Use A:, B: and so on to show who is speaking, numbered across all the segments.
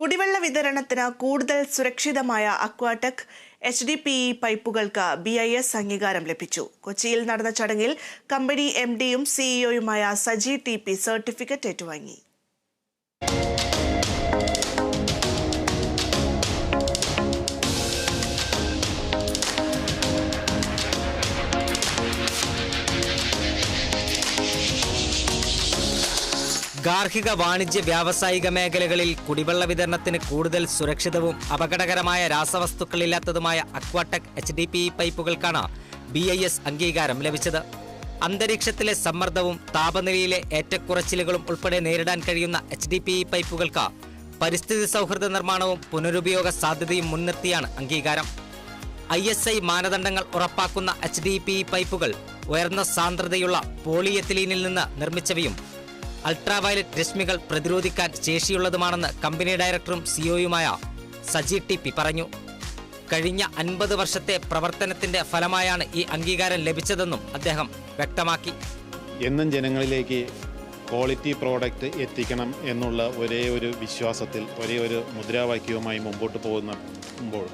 A: കുടിവെള്ള വിതരണത്തിന് കൂടുതൽ സുരക്ഷിതമായ Aquatech H D P E പൈപ്പുകൾക്ക് B I S അംഗീകാരം ലഭിച്ചു. കൊച്ചിയിൽ നടന്ന ചടങ്ങിൽ കമ്പനി എം ഡിയും സിഇഒയുമായ സജി ടി പി സർട്ടിഫിക്കറ്റ് ഏറ്റുവാങ്ങി.
B: ഗാർഹിക വാണിജ്യ വ്യാവസായിക മേഖലകളിൽ കുടിവെള്ള വിതരണത്തിന് കൂടുതൽ സുരക്ഷിതവും അപകടകരമായ രാസവസ്തുക്കളില്ലാത്തതുമായ അക്വാടെക് എച്ച് ഡി പി പൈപ്പുകൾക്കാണ് ബി ഐ എസ് അംഗീകാരം ലഭിച്ചത്. അന്തരീക്ഷത്തിലെ സമ്മർദ്ദവും താപനിലയിലെ ഏറ്റക്കുറച്ചിലുകളും ഉൾപ്പെടെ നേരിടാൻ കഴിയുന്ന എച്ച് ഡി പി പൈപ്പുകൾക്ക് പരിസ്ഥിതി സൗഹൃദ നിർമ്മാണവും പുനരുപയോഗ സാധ്യതയും മുൻനിർത്തിയാണ് അംഗീകാരം. ഐ എസ് ഐ മാനദണ്ഡങ്ങൾ ഉറപ്പാക്കുന്ന എച്ച് ഡി പി പൈപ്പുകൾ ഉയർന്ന സാന്ദ്രതയുള്ള പോളിയെത്തിലീനിൽ നിന്ന് നിർമ്മിച്ചവയും അൾട്രാവയലറ്റ് രശ്മികൾ പ്രതിരോധിക്കാൻ ശേഷിയുള്ളതുമാണെന്ന് കമ്പനി ഡയറക്ടറും സിഒയുമായ സജി ടി പി പറഞ്ഞു. കഴിഞ്ഞ അൻപത് വർഷത്തെ പ്രവർത്തനത്തിന്റെ ഫലമായാണ് ഈ അംഗീകാരം ലഭിച്ചതെന്നും അദ്ദേഹം വ്യക്തമാക്കി.
C: എന്നും ജനങ്ങളിലേക്ക് ക്വാളിറ്റി പ്രോഡക്റ്റ് എത്തിക്കണം എന്നുള്ള ഒരേ ഒരു വിശ്വാസത്തിൽ ഒരേ ഒരു മുദ്രാവാക്യവുമായി മുമ്പോട്ട് പോകുമ്പോൾ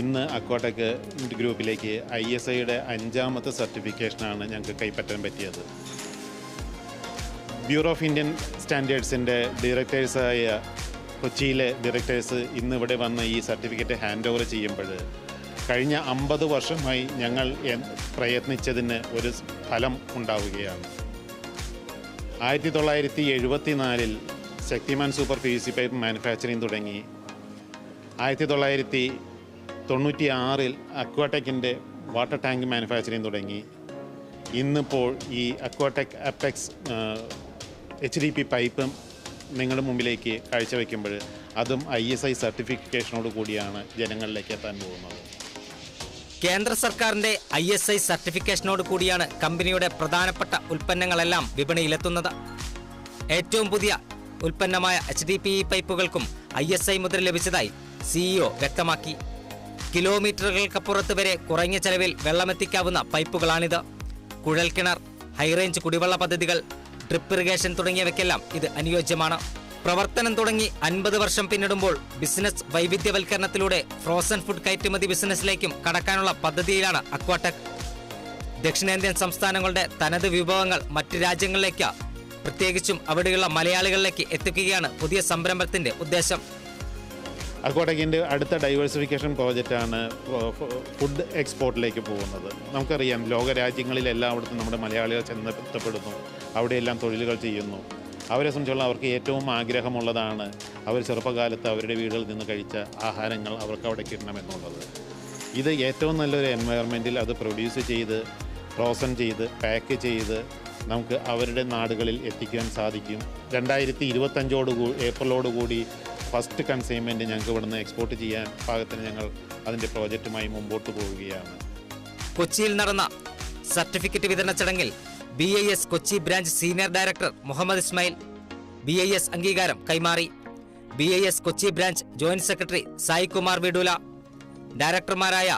C: ഇന്ന് അക്വാടെക് ഗ്രൂപ്പിലേക്ക് ഐ എസ് ഐയുടെ അഞ്ചാമത്തെ സർട്ടിഫിക്കേഷനാണ് ഞങ്ങൾക്ക് കൈപ്പറ്റാൻ പറ്റിയത്. ബ്യൂറോ ഓഫ് ഇന്ത്യൻ സ്റ്റാൻഡേർഡ്സിന്റെ ഡയറക്ടേഴ്സായ കൊച്ചിയിലെ ഡയറക്ടേഴ്സ് ഇന്ന് ഇവിടെ വന്ന് ഈ സർട്ടിഫിക്കറ്റ് ഹാൻഡ് ഓവർ ചെയ്യുമ്പോൾ കഴിഞ്ഞ അമ്പത് വർഷമായി ഞങ്ങൾ പ്രയത്നിച്ചതിന് ഒരു ഫലം ഉണ്ടാവുകയാണ്. ആയിരത്തി തൊള്ളായിരത്തി എഴുപത്തി നാലിൽ Shaktiman super P C pipe manufacturing തുടങ്ങി. ആയിരത്തി തൊള്ളായിരത്തി തൊണ്ണൂറ്റി ആറിൽ അക്വാടെക്കിന്റെ വാട്ടർ ടാങ്ക് മാനുഫാക്ചറിങ് തുടങ്ങി. ഇന്നിപ്പോൾ ഈ Aquatech apex H D P പൈപ്പും നിങ്ങളുടെ മുമ്പിലേക്ക് കാഴ്ചവെക്കുമ്പോൾ അതും ഐ എസ് ഐ സർട്ടിഫിക്കേഷനോട് കൂടിയാണ് ജനങ്ങളിലേക്ക് എത്താൻ പോകുന്നത്.
B: കേന്ദ്ര സർക്കാരിന്റെ ഐ എസ് ഐ സർട്ടിഫിക്കേഷനോട് കൂടിയാണ് കമ്പനിയുടെ പ്രധാനപ്പെട്ട ഉൽപ്പന്നങ്ങളെല്ലാം വിപണിയിലെത്തുന്നത്. ഏറ്റവും പുതിയ ഉൽപ്പന്നമായ എച്ച് ഡി പി ഇ പൈപ്പുകൾക്കും ഐ എസ് ഐ മുദ്ര ലഭിച്ചതായി സിഇഒ വ്യക്തമാക്കി. കിലോമീറ്ററുകൾക്കപ്പുറത്ത് വരെ കുറഞ്ഞ ചെലവിൽ വെള്ളമെത്തിക്കാവുന്ന പൈപ്പുകളാണിത് കുഴൽക്കിണർ ഹൈറേഞ്ച് കുടിവെള്ള പദ്ധതികൾ ഡ്രിപ്പ് ഇറിഗേഷൻ തുടങ്ങിയവയ്ക്കെല്ലാം ഇത് അനുയോജ്യമാണ്. പ്രവർത്തനം തുടങ്ങി അൻപത് വർഷം പിന്നിടുമ്പോൾ ബിസിനസ് വൈവിധ്യവൽക്കരണത്തിലൂടെ ഫ്രോസൺ ഫുഡ് കയറ്റുമതി ബിസിനസ്സിലേക്കും കടക്കാനുള്ള പദ്ധതിയിലാണ് അക്വാടെക് ദക്ഷിണേന്ത്യൻ സംസ്ഥാനങ്ങളുടെ തനത് വിഭവങ്ങൾ മറ്റ് രാജ്യങ്ങളിലേക്ക് പ്രത്യേകിച്ചും അവിടെയുള്ള മലയാളികളിലേക്ക് എത്തിക്കുകയാണ് പുതിയ സംരംഭത്തിന്റെ ഉദ്ദേശം.
C: അക്വാടെക്കിന്റെ അടുത്ത ഡൈവേഴ്സിഫിക്കേഷൻ പ്രോജക്റ്റാണ് ഫുഡ് എക്സ്പോർട്ടിലേക്ക് പോകുന്നത്. നമുക്കറിയാം ലോകരാജ്യങ്ങളിലെല്ലാം അവിടുത്തെ നമ്മുടെ മലയാളികൾ ചെന്നെത്തപ്പെടുന്നു അവിടെയെല്ലാം തൊഴിലുകൾ ചെയ്യുന്നു. അവരെ സംബന്ധിച്ചുള്ള അവർക്ക് ഏറ്റവും ആഗ്രഹമുള്ളതാണ് അവർ ചെറുപ്പകാലത്ത് അവരുടെ വീടുകളിൽ നിന്ന് കഴിച്ച ആഹാരങ്ങൾ അവർക്ക് അവിടെ കിട്ടണമെന്നുള്ളത് ഇത് ഏറ്റവും നല്ലൊരു എൻവയറമെന്റിൽ അത് പ്രൊഡ്യൂസ് ചെയ്ത് ഫ്രോസൺ ചെയ്ത് പാക്ക് ചെയ്ത് നമുക്ക് അവരുടെ നാടുകളിൽ എത്തിക്കാൻ സാധിക്കും. രണ്ടായിരത്തി ഇരുപത്തഞ്ചോട് ഏപ്രിലോടുകൂടി ഫസ്റ്റ് കൺസൈൻമെന്റ് ഞങ്ങൾക്ക് ഇവിടുന്ന് എക്സ്പോർട്ട് ചെയ്യാൻ പാകത്തിന് ഞങ്ങൾ അതിന്റെ പ്രോജക്റ്റുമായി മുമ്പോട്ട് പോവുകയാണ്.
B: കൊച്ചിയിൽ നടന്ന സർട്ടിഫിക്കറ്റ് വിതരണ ചടങ്ങിൽ B I S Kochi branch senior director Muhammad Ismail B I S അംഗീകാരം കൈമാറി. B I S Kochi branch joint secretary Sai Kumar Vidula ഡയറക്ടർമാരായ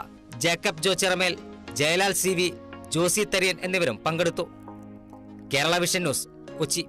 B: Jacob Jo Chiramel Jayalal C V Josy Thariyan എന്നിവരും പങ്കെടുത്തു. Kerala vision news Kochi.